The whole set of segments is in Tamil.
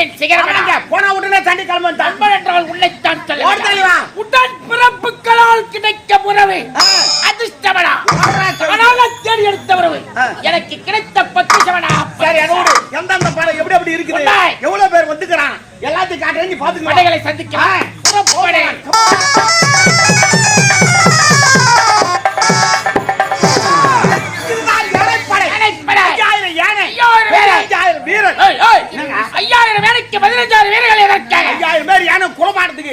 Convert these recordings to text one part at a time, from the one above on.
ஆமாங்க, போன உடனே சண்டை கிளம்ப நண்பன் என்றால் உன்னைத்தான் ஓடு தலைவா. சொல்ல உடன் பிறப்புகளால் கிடைக்க உறவு. அதிர்ஷ்டமடா. ஆனால் தேடி எடுத்த உறவு. எனக்கு கிடைத்த பத்திசமடா சரி அதோடு எந்தெந்த படம் எப்படி எப்படி இருக்குது. எவ்வளவு பேர் வந்துக்கிறான்? எல்லாத்தையும் காட்டுறேன் நீ பாத்துக்கலாம் படைகளை சந்திக்க ஆ.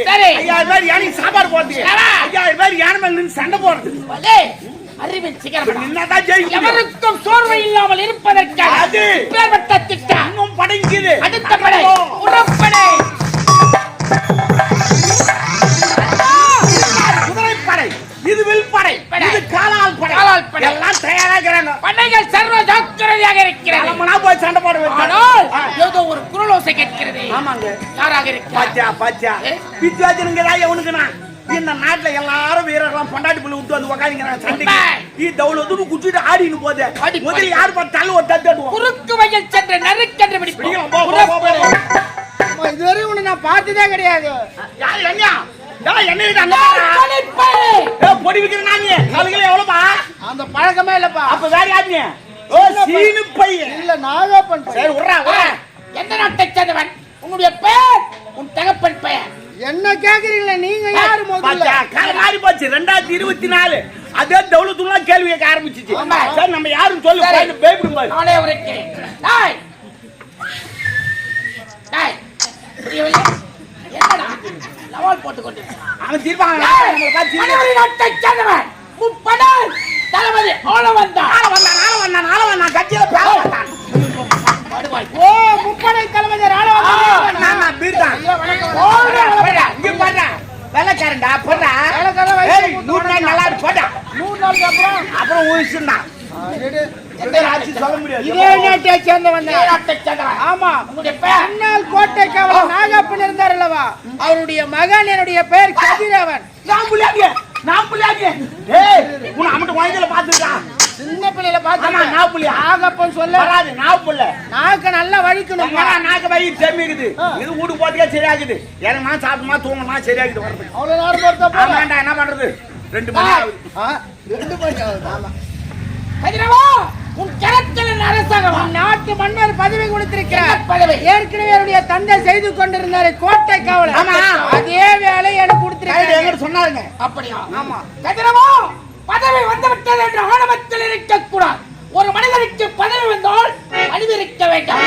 சரி. ஐயாயிரம் பேர் யானை சாப்பாடு போடுறதுக்கு. ஐயாயிரம் பேர் யானை மேல நின்று சண்டை போடுறதுக்கு முடியும். எவருக்கும் சோர்வு இல்லாமல் இருப்பதற்காக. பேர்பட்ட திட்டம். இன்னும் படைக்குது அடுத்த படை. குதிரைப்படை இது வில்படை. படை. இது காலால் படை. எல்லாம் தயாராகிறாங்க படைகள் சர்வ ஜாக்கிரதையாக இருக்கிறது கிளம்புனா போய் சண்டை போட. ஏதோ ஒரு குரலோசை கேட்கிறது. ஆமாங்க. யாராக இருக்கிறார்? பாத்தியா பாத்தியா. ஏ? பிச்சுவாச்சனுங்க எவனுக்குண்ணா இந்த நாட்டுல எல்லாரும் வீரர்கள்லாம் பொண்டாட்டி புள்ள விட்டு வந்து உக்காந்துங்கிறான் சண்டைக்கு. நீ தவுளதுன்னு குச்சிட்டு ஆடின்னு போதே. முதல்ல. யார் பார்த்து தள்ளு ஒரு தட்டு தட்டுவோம். குறுக்கு வயல் சென்று நறுக்கென்று பிடிப்போம். இதுவரை உன்னை நான் பார்த்ததே கிடையாது. யார் என்ன பொடி விக்கிற நாங்க எவ்வளவுப்பா? அந்த பழக்கமே இல்லப்பா. அப்ப வேற யாருங்க ஓ சீனு பையன். இல்ல நாகப்பன் சரி. விட்றா விட்றா. எந்த நாட்டைச் சேர்ந்தவன்? உன்னுடைய பெயர் உன் தகப்பன் பெயர். என்ன கேக்குறீங்களே? நீங்க யாரு முதல்ல? மாறி போச்சு. ரெண்டாயிரத்தி இருபத்தி நாலு அதே தௌலத்துள்ள கேள்வி கேட்க ஆரம்பிச்சிச்சு. சரி நம்ம யாரும் சொல்லு பயப்படும் பாரு நானே உரைக்கிறேன். டேய். டேய்? என்னடா? லவால் போட்டுக் கொண்டிருக்கிறான் அவன் தீர்ப்பாங்க நம்மளை. மணிமணி நாட்டைச் சேர்ந்தவன். முப்படல் தளபதி ஆள வந்தான். வந்தான். வந்தான் வந்தான் கட்சியில வந்தான். ஓ முப்படை தலைமை ராண நான் நான் பீர்தான். இங்க பாடுறா வெள்ளக்காரன்டா மூத்த நூறு நாள் நல்லா இருக்கு போடா. நூறு நாளுக்கு அப்புறம்? நாகப்பன் இருந்தார் அல்லவா? அவருடைய மகன் என்னுடைய பெயர் கதிரவன். நான் புள்ளியாங்க நான் புள்ளியாங்க ஏய் உன்னை அம்மட்டு வாங்கில பாத்துருக்கான் சின்ன பிள்ளையில நான் புள்ளியா நாகப்பன் சொல்ல. வராது நான் புள்ள. நாக்க நல்லா வழிக்கணும் நாக்கு வை செம்மிக்குது? இது வீடு போட்டுக்கே சரியாகுது. இறங்கினா சாப்பிட்டுமா தூங்கினா சரியாகுது வரதுக்கு அவ்வளவு நேரம் பொறுத்த ஆமாண்டா என்ன பண்றது? ரெண்டு மணி ஆகுது. ரெண்டு மணி ஆகுது. ஆமா. கதிரவா உன் கரத்தில் அரசாங்கமா நாட்டு மன்னர் பதவி கொடுத்திருக்கிறார். பதவி? ஏற்கனவே என்னுடைய தந்தை செய்து கொண்டிருந்தாரு. கோட்டை காவலர். ஆமா. அதே வேலை எனக்கு கைடு கொடுத்திருக்காரு சொன்னாருங்க. அப்படியா? ஆமா. கதிரவா பதவி வந்துவிட்டது என்ற ஆணவத்தில் இருக்கக்கூடாது. ஒரு மனிதனுக்கு பதவி வந்தால் பணிவு இருக்க வேண்டாம்.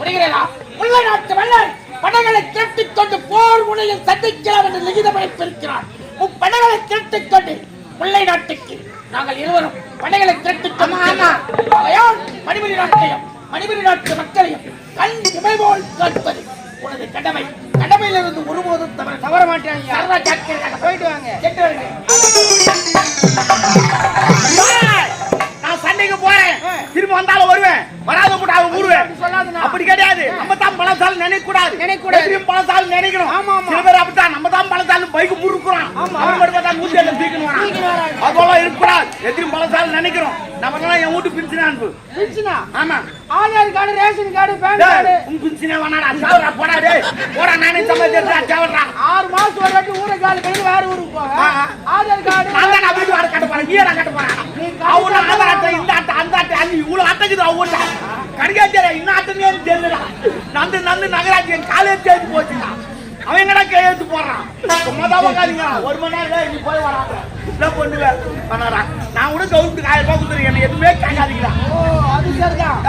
புரிகிறதா? உள்ள நாட்டு மன்னர் படைகளை திரட்டிக் கொண்டு போர் முனையில் சந்திக்கலாம் என்று லிகிதம் அளித்திருக்கிறார் முப்படைகளை திரட்டிக் கொண்டு முல்லை நாட்டுக்கு நாங்கள் இருவரும் படைகளை திரட்டிக் மணிபுரி நாட்டையும் மணிபுரி நாட்டு மக்களையும் கண் இமை போல் காட்பது உனது கடமை. கடமையிலிருந்து ஒருபோதும் தவற ஜாக்கிரதையாக போயிட்டு வாங்க. திரும்ப வந்தாலும் வருவேன். வராத கூட அவன் சொல்லாதுண்ணா. அப்படி கிடையாது. நம்ம தான் பழசாலும் நினைக்க கூடாது நினைக்க கூடாது. பழசாலும் நினைக்கணும். ஆமா, ஆமா. சில பேர் அப்படித்தான் நம்ம தான் பழசாலும் பைக்கு முறுக்குறோம் ஆமா. மட்டும் பார்த்தா நூத்தி ஏழு வரான். அதெல்லாம் இருக்கக்கூடாது எதிரும் பழசாலும் நினைக்கிறோம். நமக்கெல்லாம் என் வீட்டு பிரிச்சுனா அனுப்பு பிரிச்சுனா ஆமா. Aadhaar card ration card PAN card. உன் பிரிச்சுனே வேணாடா. சாவரா போடா டேய். போடா நானே சம்பாதிச்சா சாவரா ஆறு மாசம் ஒரு வாட்டி ஊரை காலு கழிவு வேற ஊருக்கு போக. ஆதார் கார்டு. நான் தான் வீட்டு வாட கட்ட போறேன். நீ கட்ட போறேன் கட்ட ஆதார் அட்டை இந்த அட்டை அந்த அட்டை அந்த இவ்வளவு அட்டைக்குது அவங்க கடிகாச்சேர இன்னும் அட்டைனே தெரியலடா நந்து நந்து நகராட்சி என் காலேஜ் சேர்த்து போச்சுடா. அவன் என்னடா கையெழுத்து போடுறான்? சும்மா தான் உட்காருங்க ஒரு மணி நேரம் நீ போய் வராங்க. என்ன பண்ணுவேன் பண்ணாரா நான் கூட கவுண்ட் ஆயிரம் ரூபாய் கொடுத்துருக்கேன். எதுவுமே கேட்காதீங்களா ஓ அது சரிதான்.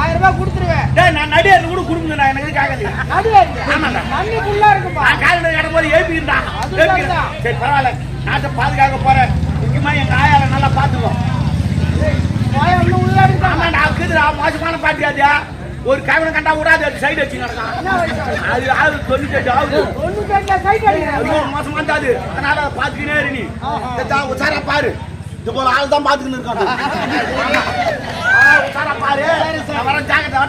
ஆயிரம் ரூபாய் கொடுத்துருவேன். டேய் நான் நடிகர் கூட கொடுங்க நான் எனக்கு கேட்காதீங்க நடுவாரு ஆமாண்டா. தண்ணி ஃபுல்லா இருக்குப்பா. நான் காலையில் கிடம்போது ஏப்பிக்கிட்டா அது சரிதான். சரி பரவாயில்ல. நாட்டை பாதுகாக்க போறேன். முக்கியமா எங்க ஆயால நல்லா பாத்துக்கோ இருக்குதுடா மோசமான பாட்டி அது ஒரு கவனம் கண்டா விடாது அது சைடு வச்சு வயசு அது ஆகுது. தொண்ணூத்தி எட்டு ஆகுது ஐயோ மோசமா இருந்தாது அதனால அதை பாத்துக்கினே இரு நீ. உசாரா பாரு. இது போல ஆள் தான் பாத்துக்கின்னு இருக்கான். உசாரா பாரு. நான் வரேன், ஜாக்கிரதை,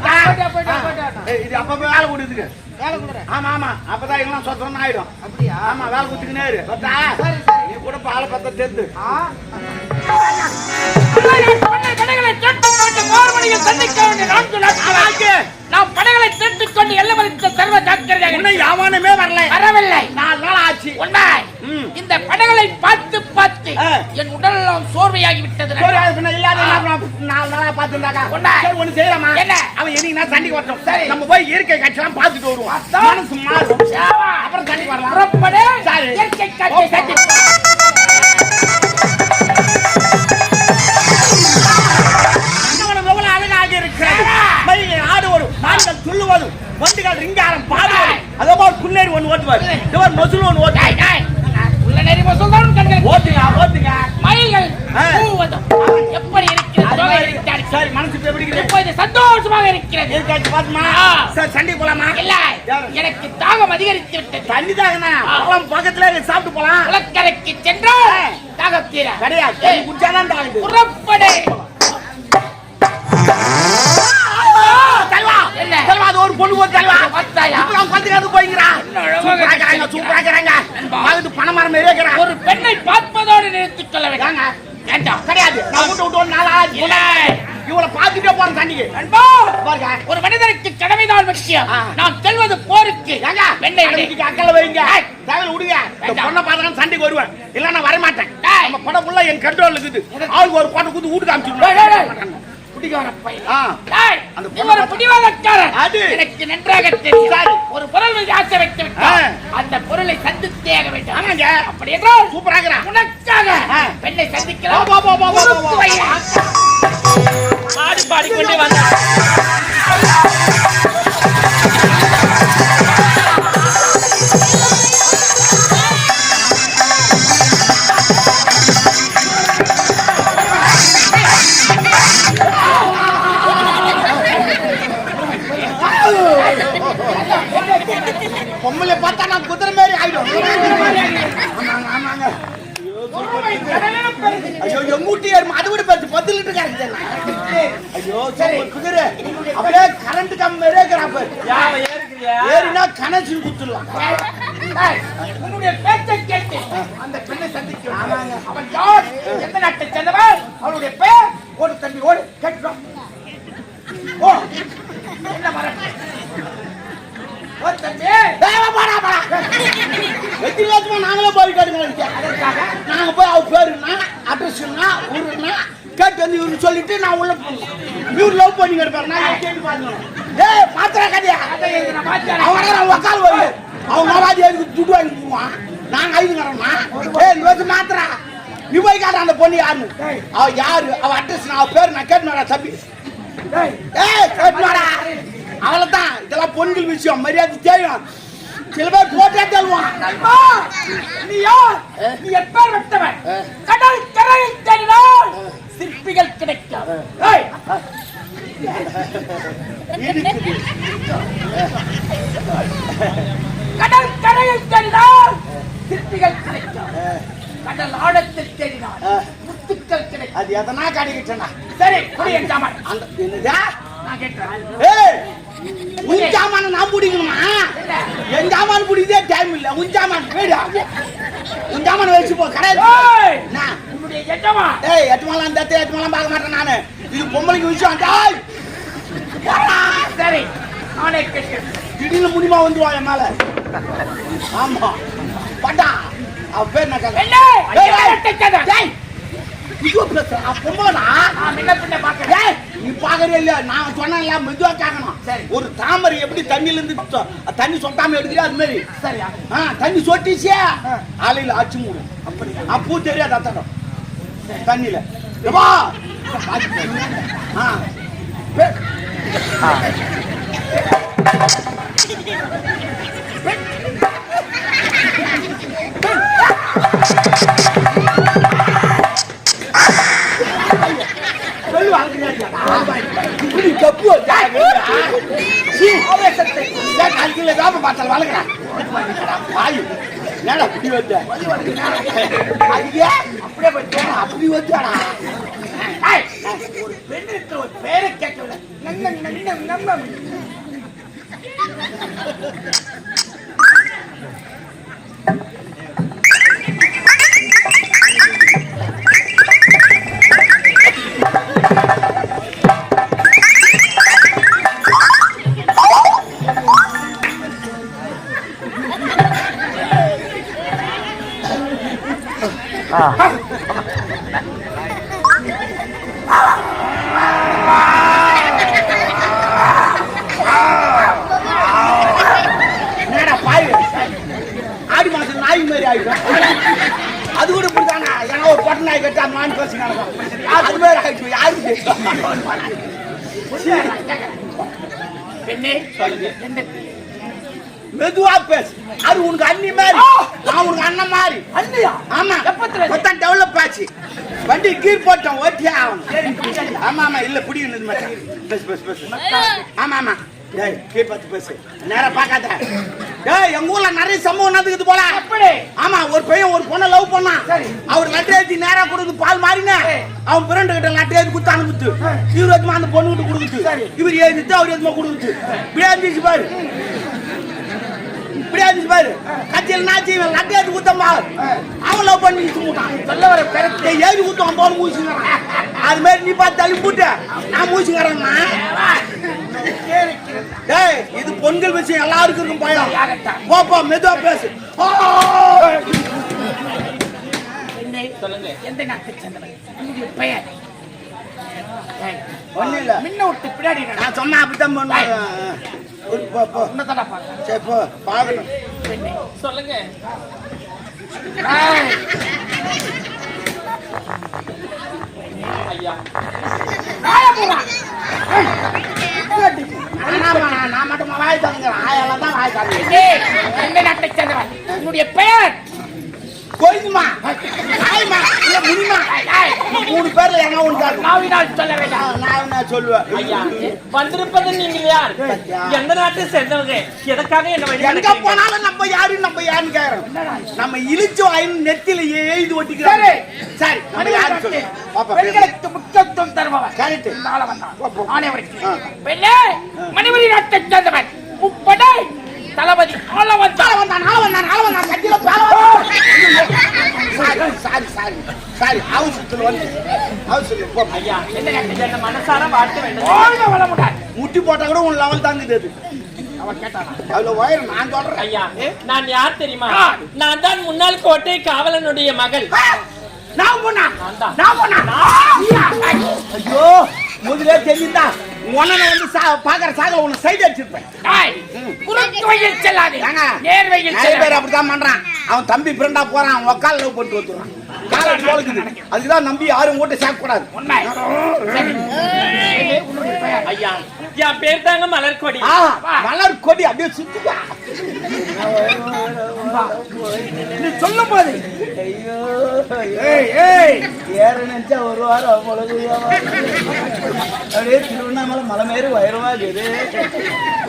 இது அப்பப்ப வேலை கொடுத்துக்கு ஆமா ஆமா. அப்பதான் எல்லாம் சொத்தம் ஆயிடும். அப்படியா? ஆமா வேலை குத்துக்கினே இரு. சரி. நீ கூட பாலை பத்த தெரிந்து கட்டப்பட்டு போர்மணியில் சந்திக்க வேண்டிய படைகளை திரட்டிக் கொண்டு எல்லவரித்த சர்வ ஜாக்கிரதையாக யாவானுமே வரல. வரவில்லை. நாலு நாள் ஆச்சு. உண்மை. இந்த படைகளை பார்த்து பார்த்து என் உடல் சோர்வையாகி விட்டது. நாலு நாளா பார்த்துருந்தாக்கா? ஒண்ணு செய்யலாமா? அவன் என்னைக்கு நான் வரட்டும். சரி. நம்ம போய் இயற்கை காட்சிலாம் பாத்துட்டு வருவோம். மனசு அப்புறம் சண்டைக்கு வரலாம். இயற்கை காட்சி ரிங்காரம் பாடுவதும் அதே மாதிரி புன்னேறி ஒன்று ஓட்டுவார். இவர் மொசுல் ஒன்று ஓட்டுவார் டேய், டேய். உள்ள நெறி மசூல்தான் கண்கள் ஓட்டுங்க ஓட்டுங்க. மயில்கள். கூவுவதும் எப்படி இருக்கிறது. சரி மனசு எப்படி இப்போது சந்தோஷமாக இருக்கிறது? இருக்காச்சு பாத்துமா. சரி சண்டைக்கு போலாமா? இல்ல. எனக்கு தாகம் அதிகரித்து விட்டது. தண்ணி. போலாம் பக்கத்துல சாப்பிட்டு போலாம். குளக்கரைக்கு சென்றால் தாகம் தீர கிடையாது. குடிச்சாதான் தாங்குது புறப்படு. அழகாக சூப்பரா இருக்கிறாங்க சூப்பரா இருக்கிறாங்க பார்த்து பண மரம் மாரியே இருக்கிறான் ஒரு பெண்ணை பார்ப்பதோடு நிறுத்திக் கொள்ள? வேண்டாம். வேண்டாம் கிடையாது. நான் விட்டு விட்டு ஒரு நாள் ஆச்சு. இவளை பார்த்துட்டே போறேன் தண்ணிக்கு. பாருங்க. ஒரு மனிதனுக்கு கடமைதான் முக்கியம். ஆ. நாம் செல்வது போருக்கு. ஏங்க? பெண்ணை விடு. அன்னைக்கு அக்கல வைங்க. தகவல் இந்த. பொண்ணை பார்த்தா சண்டைக்கு வருவேன். இல்ல நான் வர மாட்டேன் டேய். நம்ம படம் ஃபுல்லா என் கண்ட்ரோல் இருக்குது. ஆளுக்கு ஒரு கோட்டை குத்து வீட்டுக்கு. அனுப்பிச்சு குடிகார பையன். அது. எனக்கு நன்றாக தெரியும். ஒரு பொருள் ஆசை வைத்து விட்டால், ஆ. அந்த பொருளை சந்தித்தே ஆக வேண்டும். ஆமாங்க. அப்படி என்றால் சூப்பரா இருக்கிறான் உனக்காக. பெண்ணை சந்திக்கலாம். பாடி பாடிக்கொண்டே வந்தார் வெற்றி வேகமா நாங்களே போய் கேட்டுங்க அதற்காக நாங்க போய் அவ பேருன்னா அட்ரஸ்னா ஊருன்னா கேட்டு வந்து இவரு சொல்லிட்டு நான் உள்ள போனோம் இவரு லவ் பண்ணி கிடப்பாரு நான் கேட்டு பாருங்க. ஏய் பாத்திரா கதையா நான் உக்கால் வருது அவங்க நவாதி எதுக்கு துட்டு வாங்கி போவான் நாங்க ஐதுங்கிறோம்னா ஏய் நீ வந்து மாத்திரா. நீ போய் காட்ட அந்த பொண்ணு யாருன்னு? அவ யாரு? அவ அட்ரஸ் நான் அவ பேர் நான் கேட்டுனாடா தம்பி. ஏய். கேட்டுனாடா அவ்வளவுதான் இதெல்லாம் பொண்கள் விஷயம் மரியாதை தெரியும் சில பேர் போட்டே நண்பா, நீ யார்? நீ எப்பேர் வெட்டவன்? கடல் கரையில் தேடினால் சிற்பிகள் கிடைக்கும். கடல் கரையில் தேடினால் சிற்பிகள் கிடைக்கும். கடல் ஆழத்தில் தேடினால் முத்துக்கள் கிடைக்கும். அது எதனா கிடைக்கிட்டனா சரி புரிய சாமான் அந்த என்னதா? நான் ஏய்! உன் ஜாமான நான் பிடிக்கணுமா? என் ஜாமான் பிடிக்கதே டைம் இல்ல. உன் ஜாமான் போயிடா உன் ஜாமான் வச்சு போ கடை ஏய், நான் உன்னுடைய எஜமான் ஏய் எட்டு மாலாம் இந்த எட்டு மாலாம் பார்க்க மாட்டேன் நானு. இது பொம்பளைக்கு விஷயம். டேய்! சரி கேட்கிறேன். திடீர்னு முடிமா வந்துருவா என் மேல. ஆமா. பட்டா. அவ பேர் என்ன ஐயோ பேசுற அவ பொம்பளைடா நான் பார்க்கிறேன். ஏய், நீ பாக்குறே இல்ல நான் சொன்னேன்ல மெதுவா கேட்கணும் சரி. ஒரு தாமரை எப்படி தண்ணில இருந்து தண்ணி சொட்டாம எடுக்கிறியா அது மாதிரி? சரியா. ஆ, தண்ணி சொட்டிச்சே ஆலையில ஆச்சு மூடும் அப்படி பூ தெரியாது அத்தடம். தண்ணியில. எப்பா ஆ. வேப்ப வாயு. என்னடா இப்படி வந்த அப்படியே போய் அப்படி வச்சாடா. ஒரு பெண்ணுக்கு ஒரு பேரை ஆடி மாசம் நாய் மாதிரி ஆயிட்டோம் அது கூட இப்படிதானா ஏன்னா ஒரு பொட்டை நாய் கட்டி அந்த மான் பேசி மெதுவா பேசு அது உனக்கு அன்னி மாதிரி நான் உனக்கு அண்ணன் மாதிரி. அண்ணியா? ஆமா. எப்பத்துல? மொத்தம் டெவலப் ஆச்சு. வண்டி கீர் போட்டோம் ஓட்டியே ஆகணும். ஆமா ஆமா இல்ல பிடிக்கணும் மச்சான் பேசு பேசு பேசு. ஆமா ஆமா. டேய் கீர் பார்த்து பேசு. நேரா பார்க்காத. டேய் எங்க ஊர்ல நிறைய சம்பவம் நடக்குது போல. எப்படி ஆமா ஒரு பையன் ஒரு பொண்ணை லவ் பண்ணான். அவர் லட்டு ஏத்தி நேரா கொடுத்து பால் மாறின. அவன் பிறண்டு கிட்ட லட்டு ஏத்தி குத்து அனுப்புத்து. இவர் எதுமா அந்த பொண்ணு கிட்ட கொடுக்குது சரி. இவர் ஏறிட்டு அவர் எதுமா கொடுக்குது இப்படியே இருந்துச்சு பாரு. இப்படியே இருந்துச்சு பாரு. கட்சியில் நாச்சி இவன் லட்டு ஏத்தி குத்தம்மா அவன் லவ் பண்ணி மூட்டான் சொல்ல வர பெருத்து. ஏறி ஊத்துவான் போன மூச்சுங்கிறான் அது மாதிரி நீ பார்த்து தள்ளி போட்டு. நான் மூச்சுங்கிறேன்னா டேய் இது பொங்கல் விஷயம். எல்லாருக்கும் இருக்கும் பயம். போப்பா மெதுவா பேசு. சொல்லுங்க எந்த நாட்டு சந்திரன் பெயர்? ஒண்ணும் இல்ல முன்ன விட்டு பின்னாடி. நான் சொன்னா அப்படித்தான் பண்ணுவேன். போ போ. சரி போ. பார்க்கணும். சொல்லுங்க. ஐயா. நான் மட்டும் வாய் தான் வாய் நாட்டை உன்னுடைய பெயர்? கோயிலுமா? ஆயமா இல்ல ஏய், மூணு பேர்ல என்ன ஒன்று நாவினால் சொல்ல வேண்டாம். நான் சொல்லுவேன் ஐயா வந்திருப்பது நீங்கள் யார்? எந்த நாட்டை சேர்ந்தவங்க? எதற்காக என்ன எங்க? போனாலும் நம்ம யாரு நம்ம யாருன்னு கேக்குறோம். நம்ம இழிச்சு வாயின் நெத்தில எழுதி ஒட்டிக்கிறோம் சரி. நம்ம யாரு சொல்லு. பெண்களுக்கு முக்கியத்துவம் Correct. இந்த ஆள வந்தான். போ, போ. ஆணை வரைக்கும். ஆ. பெண்ணே, மணிமணி நாட்டை சேர்ந்தவன். முப்படை. தளபதி ஆள வந்தான். நாளை வந்தான் நாளை வந்தான் நாளை வந்தான் கட்டில பேல வந்தான் சாரி சாரி சாரி சாரி. அவசரத்துல வந்து போ. ஐயா நாட்டை சேர்ந்த மனசார வாழ்த்து வேண்டும். முட்டி போட்டா கூட உன் லெவல் தாங்குது அது. அவன் கேட்டானா? உயரம் நான் சொல்றேன். ஐயா நான் யார் தெரியுமா? நான் தான் முன்னாள் கோட்டை காவலனுடைய மகள்! நான் போனா? நான் தான். நான் போனா? ஐயோ முதலே தெரியுதா? உன்னை வந்து பாக்குற சாக உன்னை சைடு அடிச்சிருப்பேன் செல்லாதே. ஏங்க, நேர் வழியில் நிறைய பேர். அப்படித்தான் பண்றான் அவன் தம்பி பிறண்டா போறான் உக்கால் லவ் பண்ணிட்டு வந்துடுறான் காலை அதுக்குதான் நம்பி யாரும் ஓட்டு சேர்க்க கூடாது உண்மை. சரி. பெண்ணே, உன்னுடைய பெயர். ஐயா என் பேர் தாங்க மலர்கொடி ஆ, மலர் கொடி அப்படியே சுத்துக்கா நீ சொல்லும் போது. ஐயோ ஏய், ஏய். ஏற நினைச்சா ஒரு வாரம் முழகு அப்படியே திருவண்ணாமலை மலை மாரி உயரமா இருக்குது.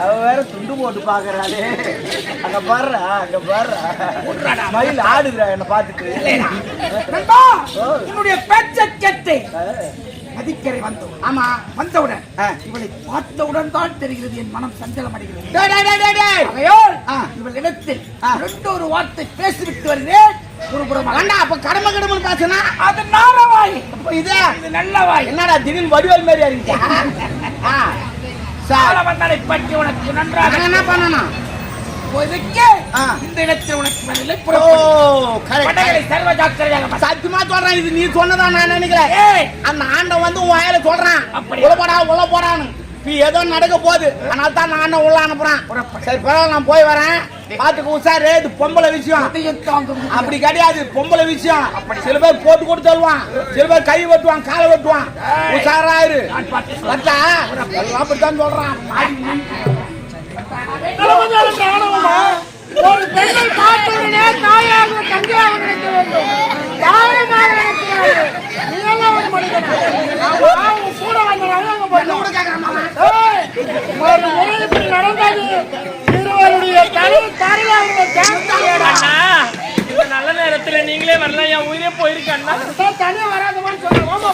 அவ வேற துண்டு போட்டு பாக்குறாளே. அங்க பாடுறா அங்க பாடுறா மயில் ஆடுதுடா என்ன பார்த்துட்டு. நண்பா, உன்னுடைய பேச்சை கேட்டு நதிக்கரை வந்தோம் ஆமா. வந்தவுடன். இவளை பார்த்தவுடன் தான் தெரிகிறது என் மனம் சஞ்சலம் அடைகிறது. இவளிடத்தில். ரெண்டு ஒரு வார்த்தை பேசிவிட்டு வருகிறேன். ஒரு புறம் வேண்டா அப்ப கடமை கடமை காசுனா அது நாரவாய். அப்ப இது? இது நல்ல வாய் என்னடா திடீர்னு வடிவேல் மாதிரி அறிவிச்சா ஆ. சார் காலவந்தனை பற்றி உனக்கு நன்றாக என்ன பண்ணணும்? ஆ. இந்த இடத்தில் உனக்கு பார். சத்தியமா சொல்றேன் இது நீ சொன்னதா நான் நினைக்கிறேன் அந்த ஆண்டன் வந்து உன் வாயில சொல்றான். உள்ள போடா உள்ள போடான்னு. நீ ஏதோ நடக்க போகுது. அதனால தான் நான் அண்ணன் உள்ள அனுப்புறான். சரி பரவாயில்ல நான் போய் வரேன். பாத்துக்க உஷாரு இது பொம்பளை விஷயம். அப்படி கிடையாது பொம்பளை விஷயம். சில பேர் போட்டு கொடுத்து தருவான் சில பேர் கை வெட்டுவான் காலை வெட்டுவான். உஷாராயிரு வட்டா எல்லாம் அப்படித்தான் சொல்றான். ஒரு பார்த்தவுடனே தாயாக தந்தையாக நினைக்க வேண்டும் தாயமாக நினைக்க வேண்டும் இதெல்லாம் ஒரு மனிதன் அவங்க கூட வந்தனால அங்க போயிட்டோம் ஏய், ஒரு முறை இப்படி நடந்தது இருவருடைய தலை தரையாக அண்ணா இந்த நல்ல நேரத்துல நீங்களே வரலாம் என் உயிரே போயிருக்கு தனியா வராதமான்னு சொல்லுவோம்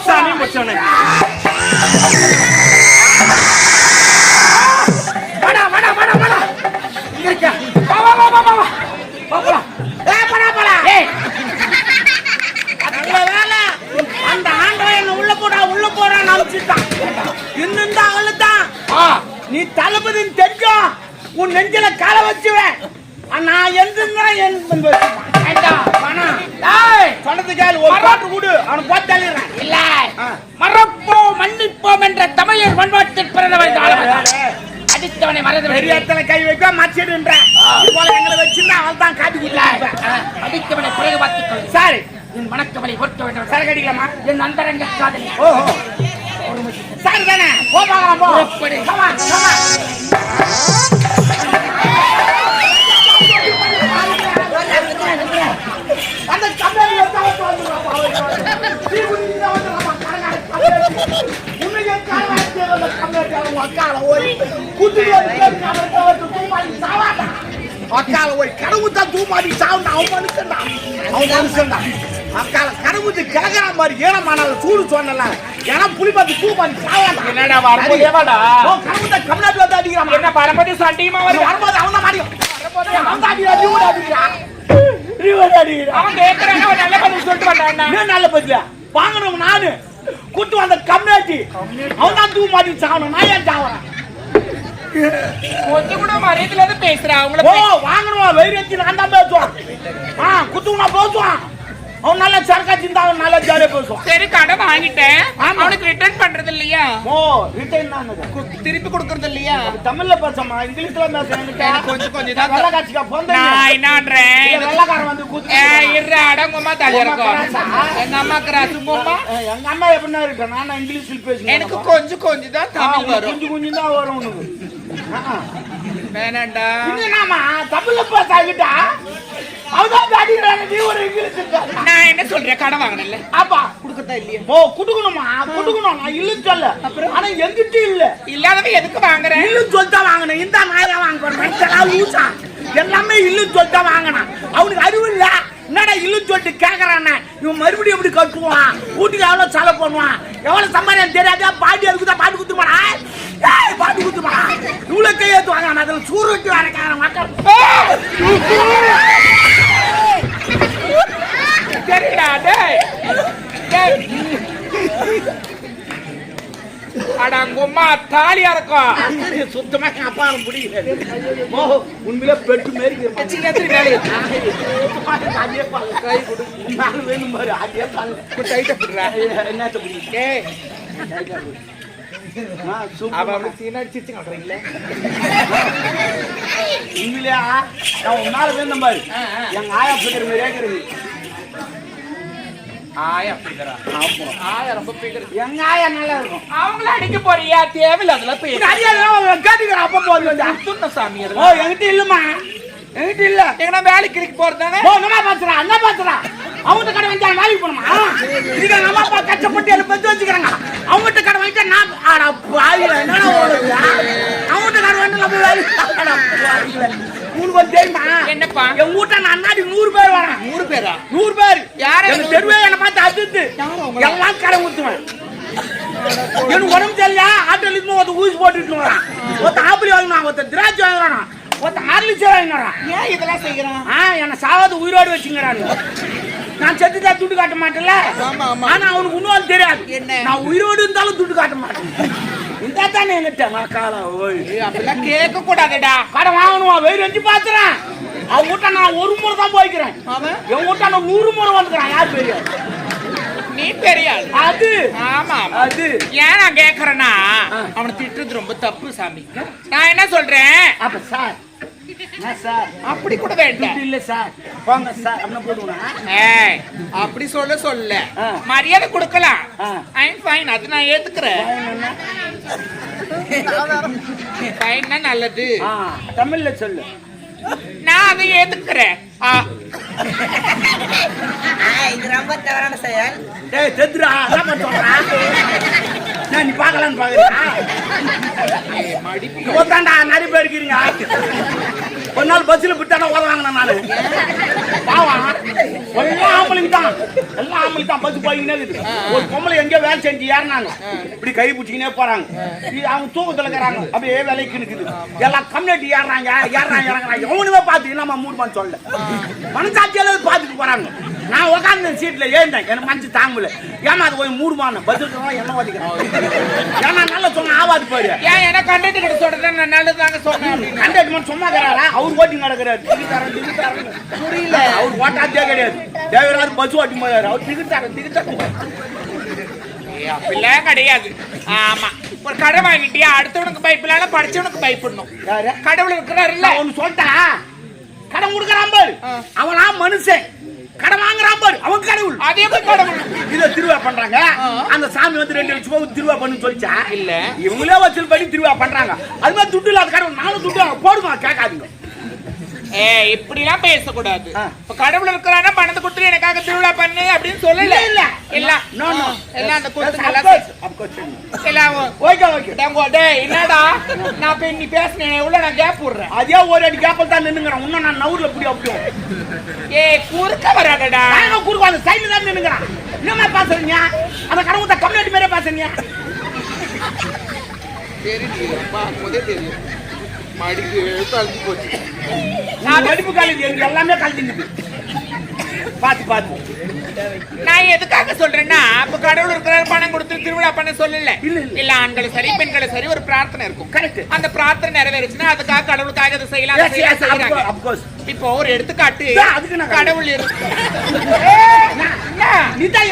தளபதின்னு தெரிஞ்சோம் உன் நெஞ்சில காலை வச்சுவேன். நான் எந்திருந்தா என் சொன்னது கேளு ஒரு பாட்டு கொடு. அவனை போட்டு தள்ளிடுறேன் இல்ல. மறப்போம் மன்னிப்போம் என்ற தமிழர் பண்பாட்டில் பிறந்தவன். அடித்தவனை மறந்து பெரிய விடுகிறேன். இடத்துல கை வைக்க மச்சிடுன்றேன் இது போல எங்களை வச்சிருந்தா அவள் தான் காட்டி இல்ல. கொடுத்தாங்க அடித்தவனை பிறகு பார்த்துக் கொள் சரி. என் வணக்கவனை ஓட்ட வேண்டும். சரக்கு அடிக்கலாமா? என் அந்தரங்க காதலி. ஓஹோ. சரி தானே போ பார்க்கலாம் போ. Come on, come. அந்த. உன்னையே காரணம் கம்பெனி அக்கால ஓடி. குதிரை தூமாடி. அக்கால ஓடி கடவுத்தா தூமாடி சாவுண்டா அவன் மனுஷன்டா அவன் மனுஷன்டா அக்கால கடவுத்து கிழக்கிற மாதிரி ஏனமானால சூடு சொன்னல. ஏன்னா புலி பார்த்து தூமாடி சாவாடா என்னடா வரும்போதே வாடா கடவுத்த கம்நாட்டு வந்து அடிக்கிறான் என்ன பரம்பதி சண்டியுமா வருது? வரும்போது அவன் தான் மாடியும் அவன் தான் அடிக்கிறான் நீ அடிக்கிறான் நீ அவன் கேட்கறான் அவன் நல்ல பதில் சொல்லிட்டு வந்தான் என்ன? நல்ல பதில? வாங்கணும் நானு. கூட்டு வந்த கம்யூனிட்டி அவன் தான் தூ மாட்டி சாவணும் நான் ஏன் சாவறேன்? கொஞ்சம் கூட மரியாதையில இருந்து பேசுறா. அவங்கள ஓ வாங்கணும்? வெயிட் நான் தான் பேசுவான். ஆ குத்துக்குனா நான் பேசுவான். அவன் நல்ல சரக்காச்சு தான் அவன் நல்ல ஜாலியா பேசுவான். சரி கடன் வாங்கிட்டேன். அவனுக்கு ரிட்டர்ன் பண்றது இல்லையா ஓ ரிட்டைன் தான் திருப்பி கொடுக்கறது இல்லையா தமிழ்ல பேசமா இங்கிலீஷ்ல பேசுறேன் கொஞ்சம் கொஞ்சம் தான் வெள்ள காட்சிக்கா பொந்த நான் என்னன்றேன்? வெள்ளக்காரன் வந்து குத்து ஏய், இருடா, அடங்கும்மா, தள்ளி இருக்கும். எங்க அம்மா கிராசுங்கம்மா எங்க அம்மா எப்படின்னா இருக்கேன் நான் இங்கிலீஷில் பேசுறேன் எனக்கு கொஞ்சம் கொஞ்சம் தான் தமிழ் வரும். கொஞ்சம் கொஞ்சம் தான் வரும் உனக்கு. வேணாண்டா. என்னம்மா தமிழ்ல பேசாகிட்டா அவதான் அடிக்கிறாங்க நீ ஒரு இங்கிலீஷ் நான் என்ன சொல்றேன் கடன் வாங்கினல அப்பா. கொடுக்கறதா இல்லையா? ஓ குடுக்கணுமா? குடுக்கணும் நான் இல்லு சொல்ல ஆனா எங்கிட்ட இல்ல. இல்லாதவன் எதுக்கு வாங்குறேன் இல்லு சொல்லிட்டா வாங்கினேன். இந்த நாயா வாங்க போறேன் ஊசா. எல்லாமே இல்லு சொல்லிட்டா வாங்கினான். அவனுக்கு அறிவு இல்ல. என்னடா இல்லு சொல்லிட்டு கேக்குறானே? இவன் மறுபடியும் எப்படி கட்டுவான்? வீட்டுக்கு எவ்வளவு செலவு பண்ணுவான்? எவ்வளவு சம்பாதியம் தெரியாதா பாட்டி இருக்குதா பாட்டு குத்துமாடா ஏய் பாட்டு குத்துமாடா இவ்வளவு கையெழுத்து வாங்க அதுல சூருட்டு வரக்காரன் மக்கள் சரிடா. அடங்கும்மா தாலியா இருக்கும் சுத்தமா எங்க அப்பா பிடிக்கல. ஓ உண்மையில பெட்டு மாரி கை கொடு. வேணும் பாரு அதே பால் டைட்டா பிடிறா. என்னத்த அவன் அப்படி சீனா அடிச்சிச்சு காட்டுறீங்களே. உண்மையிலேயா நான் உன்னால வேணும் பாரு. எங்க ஆயா பிடிக்கிற மாதிரியே இருக்குது ஆயா பிடிக்கிறா. ஆமா. ஆயா ரொம்ப பிடிக்கிறது. எங்க ஆயா நல்லா இருக்கும் அவங்கள அடிக்க போறியா தேவையில்ல அதெல்லாம் பேச கேட்டுக்கிற அப்ப போது வந்து துண்ண சாமி ஓ. என்கிட்ட இல்லம்மா என்கிட்ட இல்ல எங்கனா வேலைக்கு கிரிக்கு போறதானே என்ன பாத்துறா என்ன பாத்துறா அவங்க கடை வாங்கிட்டா வேலைக்கு இதுக்கு எங்க அம்மா அப்பா கஷ்டப்பட்டு எனக்கு பெற்று வச்சுக்கிறாங்க. அவங்ககிட்ட கடை வாங்கிட்டா நான் ஆடா பாவில என்னடா ஓடுது அவங்ககிட்ட கடை வாங்கிட்டு நம்ம வேலைக்கு. உனக்கு ஒரு தெரியுமா? என்னப்பா? என் வீட்டை நான் அண்ணாடி நூறு பேர் வரேன் நூறு பேரா? நூறு பேர். யாரு எங்க நூறு தெருவே என்னை பார்த்து அதிர்த்து எல்லாம் கடை ஊத்துவேன். எனக்கு உடம்பு சரியில்லை ஆட்டோல இருந்து ஒருத்த ஊசி போட்டுட்டு வரான் ஒருத்த ஆப்பிள் வாங்கினான் ஒருத்த திராட்சை வாங்குறான் ஒருத்த ஆர்லிச்சர் வாங்கினான் ஏன் இதெல்லாம் செய்யறான் ஆ என்ன சாவாத உயிரோடு வச்சுங்கிறாரு நான் செத்துட்டா துட்டு காட்ட மாட்டேன்ல. ஆனா அவனுக்கு இன்னும் தெரியாது. என்ன? நான் உயிரோடு இருந்தாலும் துட்டு காட்ட மாட்டேன். இந்த தானே நான் காலம் ஓய். அப்படிலாம் கேட்க கூடாதுடா கடை வாங்கணும்? வெயிட் வச்சு பாத்துறேன். அவன் நான் ஒரு முறை தான் போய்க்கிறேன். அவன்? என் வீட்டை நான் நூறு முறை வந்துக்கிறேன். யார் பெரிய? நீ பெரிய. அது. ஆமா. அது. ஏன் நான் கேக்குறேன்னா. அவனை திட்டுறது ரொம்ப தப்பு சாமி. நான் என்ன சொல்றேன்? அப்ப சார் சார்? அப்படி கூட வேண்டாம். இல்ல சார். போங்க சார் அப்படின்னு அப்படி சொல்ல சொல்ல ஆ. மரியாதை கொடுக்கலாம். ஆ. ஐம் ஃபைன் அது நான் ஏத்துக்கிறேன். ஃபைன்னா நல்லது. ஆ தமிழ்ல சொல்லு. நான் அதை ஏத்துக்கிறேன். ஆ, இது ரொம்ப தவறான செயல். டேய் சொல்றா? நான் நீ பார்க்கலான்னு பாக்குறியா? போத்தாண்டா நிறைய பேர் இருக்கிறீங்க. ஒரு நாள் பஸ்ல விட்டாடா ஓட வாங்கினேன் நானு. பாவம். எல்லாம் ஆம்பளைக்கு தான் எல்லாம் ஆம்பளைக்கு தான் பஸ் போய்கினே இருக்குது. ஒரு பொம்பளை எங்கேயோ வேலை செஞ்சு ஏறினாங்க. இப்படி கை பிடிச்சிக்கினே போறாங்க. அவங்க தூக்கத்தில் இருக்கிறாங்க. அப்படியே வேலைக்கு நிற்குது எல்லாம் கம்யூனிட்டி ஏறாங்க ஏறாங்க இறங்குறாங்க எவனுமே நம்ம மூடு பண்ண சொல்ல மனசாட்சியால பார்த்துட்டு போறாங்க. நான் உட்காந்து சீட்ல ஏந்தேன். எனக்கு மனசு தாங்கல. ஏமா அது போய் மூடுமான பதில் என்ன ஓதிக்கிறேன் ஏன்னா நல்லா சொன்ன ஆவாது பாரு. ஏன் எனக்கு கண்டது கிட்ட சொல்றேன் நான் நல்லதாங்க சொன்னேன் அப்படின்னு. கண்டக்ட் மட்டும் சும்மா இருக்கிறாரா அவர் ஓட்டி நடக்கிறாரு. டிக்கெட்டாரன் டிக்கெட்டாரன் புரியல. அவர் ஓட்டாதே கிடையாது. தேவராஜ் பஸ் ஓட்டி போயாரு அவர் டிக்கெட்டாரன் டிக்கெட்டாரன் ஏய், அப்படிலாம் கிடையாது. ஆமா. ஒரு கடை வாங்கிட்டியா? அடுத்தவனுக்கு பயப்பில்லாம படிச்சவனுக்கு பயப்படணும் யாரு? கடவுள் இருக்கிறாருல்ல. நான் ஒண்ணு சொல்லிட்டேன். கடன் கொடுக்கறான் பாரு. அவனா மனுஷன். கடன் வாங்குறான் பாரு அவன் கடவுள். அது கடவுள்? இத திருவிழா பண்றாங்க. அந்த சாமி வந்து ரெண்டு லட்சம் ரூபாய் திருவிழா பண்ணு சொல்லிச்சா? இல்ல. இவங்களே வச்சு பண்ணி திருவிழா பண்றாங்க. அது மாதிரி துட்டு இல்லாத கடவுள் நானும் துட்டு போடுமா கேட்காதீங்க. ஏ இப்படி எல்லாம் பேசக்கூடாது. இப்ப கடவுள் இருக்கிறானா பணத்தை கொடுத்துட்டு எனக்காக திருவிழா பண்ணு அப்படின்னு சொல்லல. இல்ல. எல்லாம். எல்லாம் அந்த கொடுத்து Of course, of course. எல்லாம் ஓகே ஓகே டேங்கோ, டேய், என்னடா? நான் இப்ப நீ பேசுனேன் எவ்வளவு நான் கேப் விடுறேன். அதே ஒரு அடி கேப்பல் தான் நின்னுங்கிறேன்? இன்னும் நான் நவுர்ல புடி அப்படியும் ஏய் குறுக்க வராதடா. நாங்க குறுக்கு அந்த சைடுல தான் நின்னுங்கிறேன். என்னமா பேசுறீங்க? அந்த கடவுத்த கம்யூனிட்டி மாதிரியே பேசுறீங்க. நான் எனக்கு எல்லாமே கலந்துங்குது பாத்து பாத்து நான் எதுக்காக சொல்றேன்னா இப்ப கடவுள் இருக்கிறாரு பணம் கொடுத்து திருவிழா பண்ண சொல்லல இல்ல, ஆண்களும் சரி பெண்களும் சரி ஒரு பிரார்த்தனை இருக்கும். அந்த பிரார்த்தனை நிறைவேறுச்சுன்னா அதுக்காக கடவுளுக்காக அதை செய்யலாம். இப்போ ஒரு எடுத்துக்காட்டு நான் கடவுள் இருக்கு நீ தான்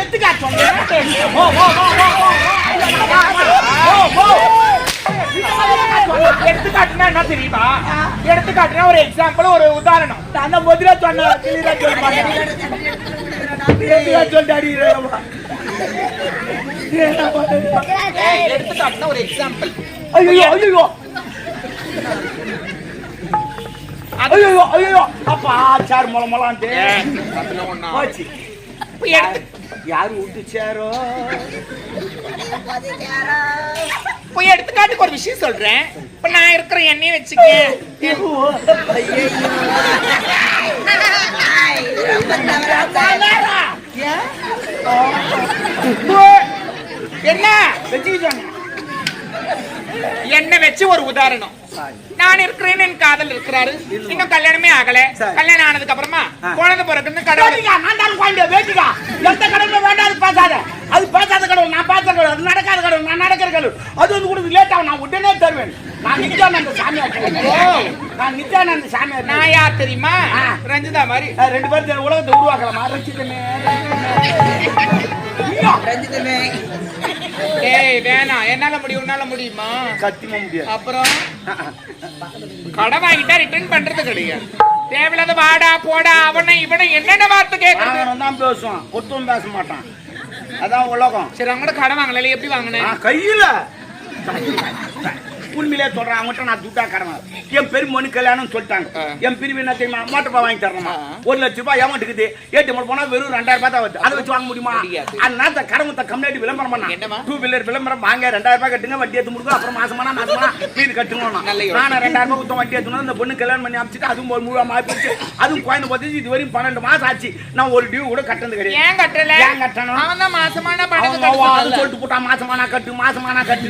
எடுத்துக்காட்டுனா என்ன தெரியுமா? எடுத்துக்காட்டுனா ஒரு எக்ஸாம்பிள் ஒரு உதாரணம். அந்த முதல்ல சொன்ன கிளியரா எடுத்துக்காட்டுனா ஒரு எக்ஸாம்பிள் ஐயோ ஐயோ. ஐயோ ஐயோ. அப்பா சார் மொள மொளான்ட்டு போச்சு. எடுத்து யாரு விட்டு சேரோ போய் எடுத்துக்காட்டுக்கு ஒரு விஷயம் சொல்றேன். இப்ப நான் இருக்கிற எண்ணெயை வச்சுக்க. என்ன? வச்சுக்கிட்டாங்க என்ன வச்சு ஒரு உதாரணம் நான் இருக்கிறேன் என் காதல் இருக்கிறாரு இன்னும் கல்யாணமே ஆகல. கல்யாணம் ஆனதுக்கு அப்புறமா. குழந்தை பிறகுன்னு கடவுள் வேண்டிக்கா, நான் தான் குழந்தை, வேண்டிக்கா. எந்த கடவுளும் வேண்டாம், பேசாத. அது பேசாத கடவுள், நான் பேசாத கடவுள், அது நடக்காத கடவுள், நான் நடக்கிற கடவுள். அது வந்து கொடுத்து ஆகும், நான் உடனே தருவேன். நான் நித்யானந்த சாமியார். நான் நித்யானந்த சாமியார். நான் யார் தெரியுமா. ரஞ்சிதா மாதிரி ரெண்டு பேரும் உலகத்தை உருவாக்கலாமா? ஐயோ, ரஞ்சிதமே ஏய் வேணாம் என்னால முடியும் உன்னால முடியுமா சத்தியமா முடியாது. அப்புறம் கடன் வாங்கிட்டா ரிட்டர்ன் பண்றது கிடையாது தேவையில்லாத வாடா போடா அவனை இவனை என்னென்ன வார்த்தை வாங்கினவன் தான் பேசுவான், கொத்தவன் பேச மாட்டான். அதான் உலகம். சரி அவங்க கூட கடன் வாங்கல எப்படி வாங்கினேன்? கையில. உண்மையிலே சொல்றேன் அவங்ககிட்ட நான் துட்டா வாங்க. என் பெருமொழி கல்யாணம் சொல்லிட்டாங்க. என் பிரிவு என்ன தெரியுமா? மோட்டர் வாங்கி தரணுமா. ஒரு லட்ச ரூபாய் ஏமாட்டுக்குது ஏடிஎம் போனா வெறும் ரெண்டாயிரம் ரூபாய் தான் வருது. அதை வச்சு வாங்க முடியுமா. அந்த நேரத்தை கடமுத்த கம்யூனிட்டி விளம்பரம் பண்ணா? டூ வீலர் விளம்பரம் வாங்க ரெண்டாயிரம் ரூபாய் கட்டுங்க வட்டி எடுத்து முடிக்கும். அப்புறம் மாசமானா மாசமானா மீது யோசனை. நானும் ரெண்டாயிரம் ரூபாய் கொடுத்த வட்டி எடுத்து இந்த பொண்ணு கல்யாணம் பண்ணி அமைச்சிட்டு அதுவும் ஒரு முழுவா மாறி போச்சு. அதுவும் குழந்தை பார்த்து இது வரையும் பன்னெண்டு மாசம் ஆச்சு. நான் ஒரு டியூ கூட கட்டினது கிடையாது. ஏன் கட்டல? ஏன் கட்டணும்? அவன் தான் மாசமான சொல்லிட்டு போட்டா மாசமானா கட்டு மாசமானா கட்டு.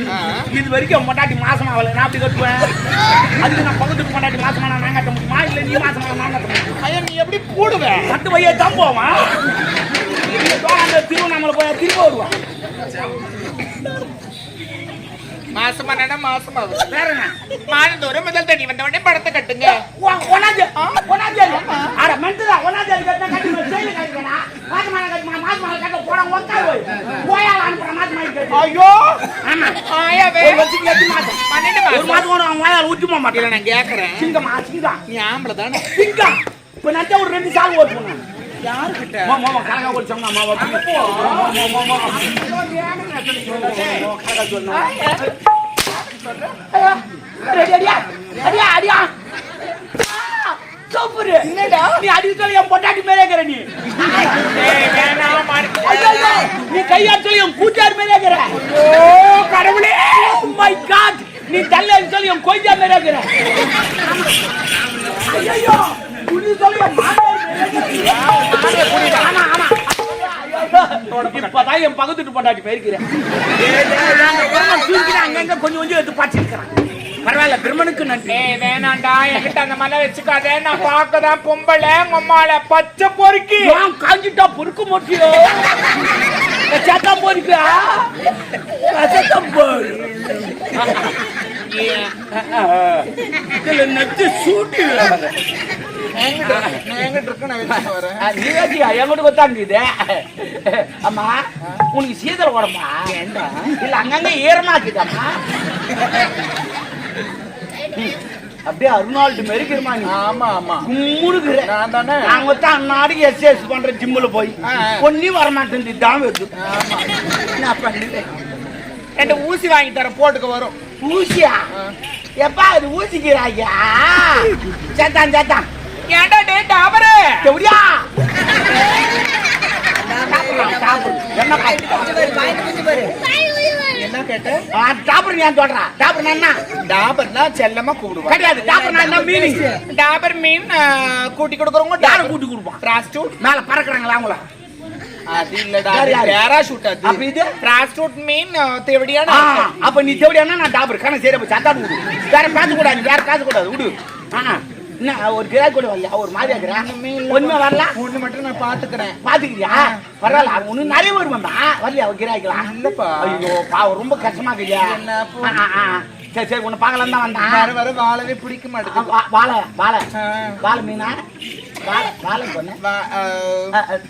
இது வரைக்கும் பொண்டாட்டி மாசமா ஆகல நான் அப்படி கட்டுவேன்? அதுக்கு நான் பக்கத்துக்கு பொண்டாட்டி மாசமானா நான் கட்ட முடியுமா? இல்ல நீ மாசமானா நான் கட்ட முடியுமா? நீ எப்படி போடுவ? கட்டு வையே தான் போவான். அந்த திருவண்ணாமலை போய் திரும்ப வருவான். மாசம் வேற என்ன மாதந்தோறும் முதல் தண்ணி வந்த உடனே படத்தை கட்டுங்க. அட கட்டினா மாசமான கட்டுமா மாசமான கட்ட போடா உட்கார் போய். போயால அனுப்புற மாசமான கட்டு. ஐயோ! ஆமா. ஆயாவே. ஒரு எட்டு மாசம். பன்னெண்டு ஒரு மாசம். மாசம் கூட அவன் வாயால் ஊற்றி போக இல்ல மாட்டேன் நான் கேக்குறேன். சிங்கமா சிங்கம். நீ ஆம்பளை தானே சிங்கம். இப்ப நான் ஒரு ரெண்டு சால் ஓட்டு யாருக்கிட்ட? என்னடா? நீ அடி சொல்லி என் பொண்டாட்டி மேலே இருக்கிற நீ. நீ கையா சொல்லி என் கூட்டார் மேலே இருக்கிற கடவுளே. மை காட் நீ தள்ளன்னு சொல்லி என் கொய்யா மேலே இருக்கிற இப்பதான் என் பக்கத்து வீட்டு பொண்டாட்டி போயிருக்கிறேன். அங்கங்க கொஞ்சம் கொஞ்சம் எடுத்து பாய்ச்சிருக்கிறேன் பரவாயில்ல பிரம்மனுக்கு நன்றி. ஏய் வேணாம்டா என்கிட்ட அந்த மாதிரிலாம் வச்சுக்காத. நான் பார்க்கதான் பொம்பளை உம்மால பச்சை பொறுக்கி. காஞ்சிட்டா பொறுக்க மாட்டியோ? சத்தம் பொறுக்கா? சத்தம் பொறு. இதுல நெத்து சூட்டு அம்மா உனக்கு சீதல் உடம்பா இல்ல அங்கங்க ஈரமா இருக்குதாம்மா அப்படியே அருணால்டு மெருக்கிறமா நீ ஆமா ஆமா கும்முடுக்குற நான் தானே நாங்க தான் பண்ற ஜிம்முல போய். ஒன்னி வர மாட்டேன் தான் வருது நான் பண்ணுவேன் ரெண்டு ஊசி வாங்கி தரேன் போட்டுக்க வரும் ஊசியா? எப்பா அது ஊசிக்கிறாயா? சேத்தான் சேத்தான். ஏன்டா டே டாபரு? எப்படியா என்ன வாங்கிட்டு குஞ்சு பாரு வாங்கிட்டு குஞ்சு பாரு என்ன கேட்ட? டாப்பர் ஏன் சொல்றா? டாப்பர் என்ன? டாபர்னா செல்லமா கூப்பிடுவாங்க கிடையாது டாப்பர் என்ன மீனிங் டாபர் மீன் கூட்டி கொடுக்குறவங்க டாபர். கூட்டி பிராஸ்டியூட் மேல பறக்குறாங்களா அவங்கள? அது இல்லடா? பேராஷூட் அது அப்ப இது? மீன் தேவடியான அப்ப நீ தேவையான நான் டாப்பர் கணக்கு சரி போச்சு அதான் விடு வேற பேச கூடாது வேற பேச கூடாது விடு என்ன ஒரு கிராக் கூட வரல ஒரு மாதிரி இருக்கிறா ஒண்ணுமே வரல ஒண்ணு மட்டும் நான் பாத்துக்கிறேன் பாத்துக்கிறியா பரவாயில்ல ஒண்ணு நிறைய பேர் வந்தா வரலையா ஒரு கிராக்கலாம் இல்லப்பா. ஐயோ பாவம் ரொம்ப கஷ்டமா இருக்குயா. சரி சரி உன்னை பார்க்கலாம் தான் வந்தான் வர வர வாழவே பிடிக்க மாட்டேங்குது வாழை வாழை. வாழை மீனா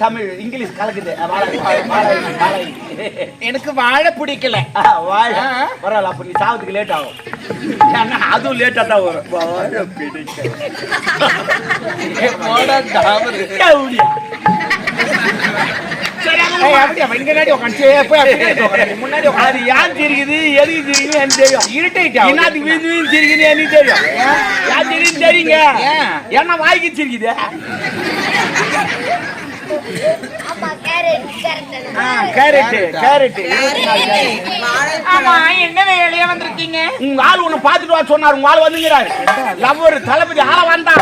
தமிழ் இங்கிலீஷ் கலக்குது. எனக்கு வாழை பிடிக்கல. வாழை. பரவாயில்ல அப்ப நீ சாவதுக்கு லேட் ஆகும். அதுவும் லேட்டா தான் வரும். வாழை பிடிக்க முன்னாடி. அது ஏன் எதுக்கு எனக்கு தெரியும். ஆகுது. என்னத்துக்கு வீந்து வீந்து சிரிக்குது எனக்கு தெரியும். ஏன்? சிரிக்குது தெரியுங்க. வாய்க்கு என்ன வேலையா வந்திருக்கீங்க? உங்க ஆள் ஒண்ணு பாத்துட்டு வா சொன்னாரு. உங்க ஆள் வந்துங்கிறாரு லவ்வர் தளபதி ஆள வந்தா